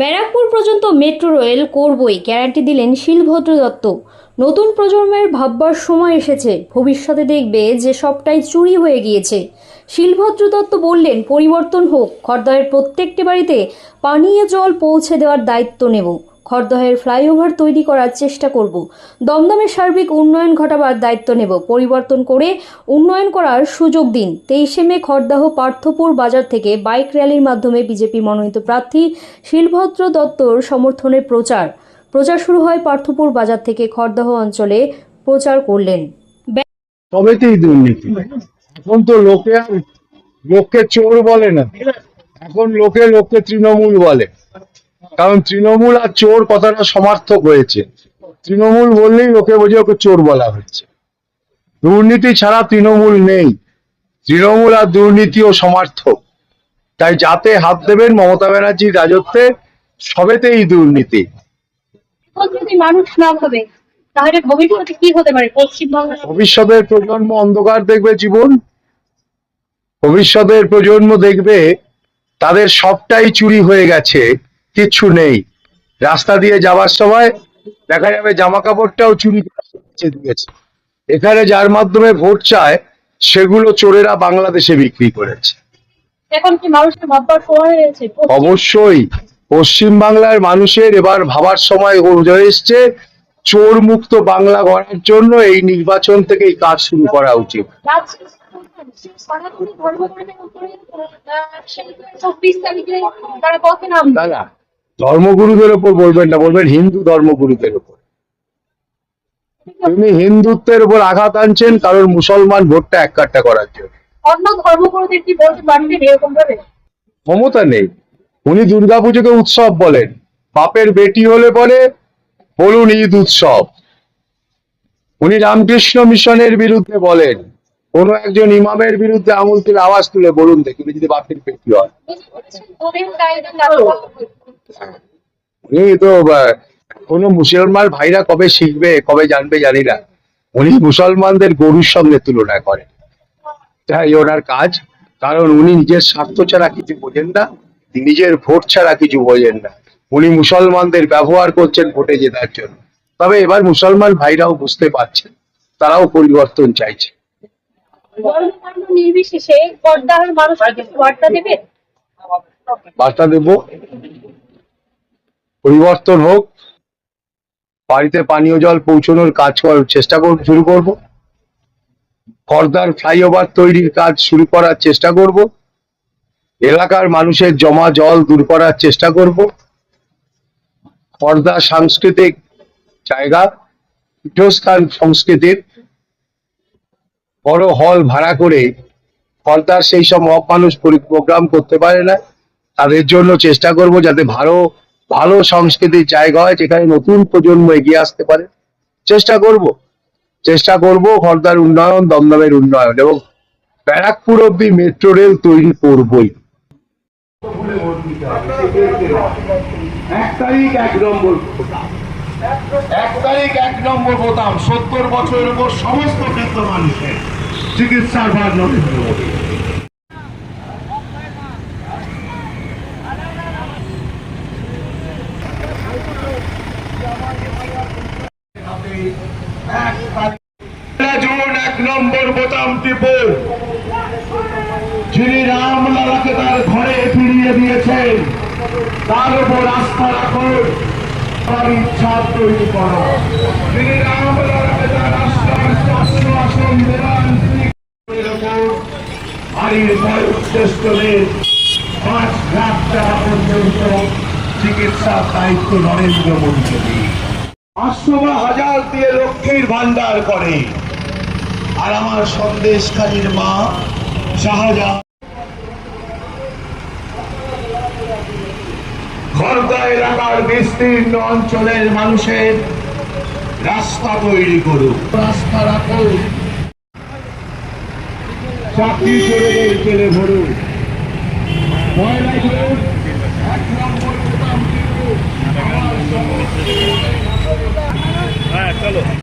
ব্যারাকপুর পর্যন্ত metro rail করবই, guarantee দিলেন শিলভদ্র দত্ত। নতুন প্রজন্মের ভাববার সময় এসেছে। ভবিষ্যতে দেখবে যে সবটাই চুরি হয়ে গিয়েছে। শিলভদ্র দত্ত বললেন, পরিবর্তন হোক খর্দায়ের প্রত্যেকটি বাড়িতে পানীয় জল পৌঁছে দেওয়ার দায়িত্ব নেব। খড়দহের ফ্লাইওভার তৈরি করার চেষ্টা করব। দমদমের সার্বিক উন্নয়ন ঘটাবার দায়িত্ব নেব। পরিবর্তন করে উন্নয়ন করার সুযোগ দিন। তেইশে মে খরদাহ পার্থপুর বাজার থেকে বাইক র্যালির মাধ্যমে বিজেপি মনোনীত প্রার্থী শিলভদ্র দত্তর সমর্থনে প্রচার। প্রচার শুরু হয় পার্থপুর বাজার থেকে খড়দাহ অঞ্চলে প্রচার করলেন। তবেতেই দুর্নীতি। এখন তো লোকে লোককে চোর বলে না। এখন লোকে লোককে তৃণমূল বলে। কারণ তৃণমূল আর চোর কথাটা সমার্থক হয়েছে। তৃণমূল বললেই লোকে বোঝে ওকে চোর বলা হচ্ছে। দুর্নীতি ছাড়া তৃণমূল নেই। তৃণমূল আর দুর্নীতি ও সমার্থক। তাই যাতে হাত দেবেন মমতা ব্যানার্জির রাজত্বে সবেতেই দুর্নীতি। মানুষ না ভাবে তাহলে ভবিষ্যতে কি হতে পারে? পশ্চিমবঙ্গ ভবিষ্যতের প্রজন্ম অন্ধকার দেখবে জীবন। ভবিষ্যতের প্রজন্ম দেখবে তাদের সবটাই চুরি হয়ে গেছে। কিচ্ছু নেই। রাস্তা দিয়ে যাওয়ার সময় দেখা যাবে জামা কাপড়টাও চুরি করে দিয়েছে এখানে যার মাধ্যমে ভোট চায় সেগুলো চোরেরা বাংলাদেশে বিক্রি করেছে। এখন কি মানুষকে ভাববার সময় হয়েছে? অবশ্যই। পশ্চিম বাংলার মানুষের এবার ভাবার সময় হয়ে এসছে। চোর মুক্ত বাংলা গড়ার জন্য এই নির্বাচন থেকে এই কাজ শুরু করা উচিত। না না। ধর্মগুরুদের ওপর বলবেন না বলবেন হিন্দু ধর্মগুরুদের ওপর। তিনি হিন্দুত্বের উপর আঘাত আনছেন কারণ মুসলমান ভোটটা এক কাট্টা করার জন্য। অন্য ধর্মগুরুদের কি বলতে পারবেন এরকম ভাবে? ক্ষমতা নেই। উনি দুর্গাপুজোকে উৎসব বলেন। বাপের বেটি হলে পরে বলুন ঈদ উৎসব। উনি রামকৃষ্ণ মিশনের বিরুদ্ধে বলেন। কোন একজন ইমামের বিরুদ্ধে আঙুল তুলে আওয়াজ তুলে বলুন দেখি যদি বাপের বেটি হয়। উনি তো কোনো মুসলমান ভাইরা কবে শিখবে, কবে জানবে জানি না। উনি মুসলমানদের গরুর সঙ্গে তুলনা করেন। তাই ওনার কাজ, কারণ উনি নিজের স্বার্থ ছাড়া কিছু বোঝেন না, নিজের ভোট ছাড়া কিছু বোঝেন না। উনি মুসলমানদের ব্যবহার করছেন ভোটে জেতার জন্য। তবে এবার মুসলমান ভাইরাও বুঝতে পারছেন, তারাও পরিবর্তন চাইছে। ধর্মবর্ণ নির্বিশেষে পর্দার মানুষকে বার্তা দেবে? বার্তা দেব। পরিবর্তন হোক, বাড়িতে পানীয় জল পৌঁছানোর কাজ করার চেষ্টা করব, শুরু করব। খর্দার ফ্লাইওভার তৈরির কাজ শুরু করার চেষ্টা করব। এলাকার মানুষের জমা জল দূর করার চেষ্টা করব। খর্দা সাংস্কৃতিক জায়গা, পীঠস্থান সংস্কৃতির বড় হল ভাড়া করে খর্দার সেই সব মব মানুষ প্রোগ্রাম করতে পারে না। তাদের জন্য চেষ্টা করব যাতে ভালো ভালো সংস্কৃতির জায়গা হয়, যেখানে নতুন প্রজন্ম এগিয়ে আসতে পারে। চেষ্টা করব। চেষ্টা করব খর্দার উন্নয়ন, দমদমের উন্নয়ন এবং ব্যারাকপুর অব্দি মেট্রো রেল তৈরি করবই। এক তারিখ এক নম্বর। এক তারিখ, এক নম্বর বোতাম। সত্তর বছরের উপর সমস্ত বৃদ্ধ মানুষের চিকিৎসার ভার নরেন্দ্র মোদী তার ঘরে ফিরিয়ে দিয়েছেন, তার উপর আস্থা রাখুন। তার ইচ্ছা তৈরি করো। বাড়ির পাঁচ লাখ টাকা পর্যন্ত চিকিৎসার দায়িত্ব নরেন্দ্র মোদীকে দিই হাজার দিয়ে লক্ষ্মীর ভান্ডার করে। আর আমার সন্দেশখালীর মা শাহজাহান খর্দা এলাকার বিস্তীর্ণ অঞ্চলের মানুষের রাস্তা তৈরি করুক রাস্তা রাখুন। চাকরি করে জেলে ভরুন। ময়লা করুন এক নম্বর বোতাম টিপুন। আমার সমস্ত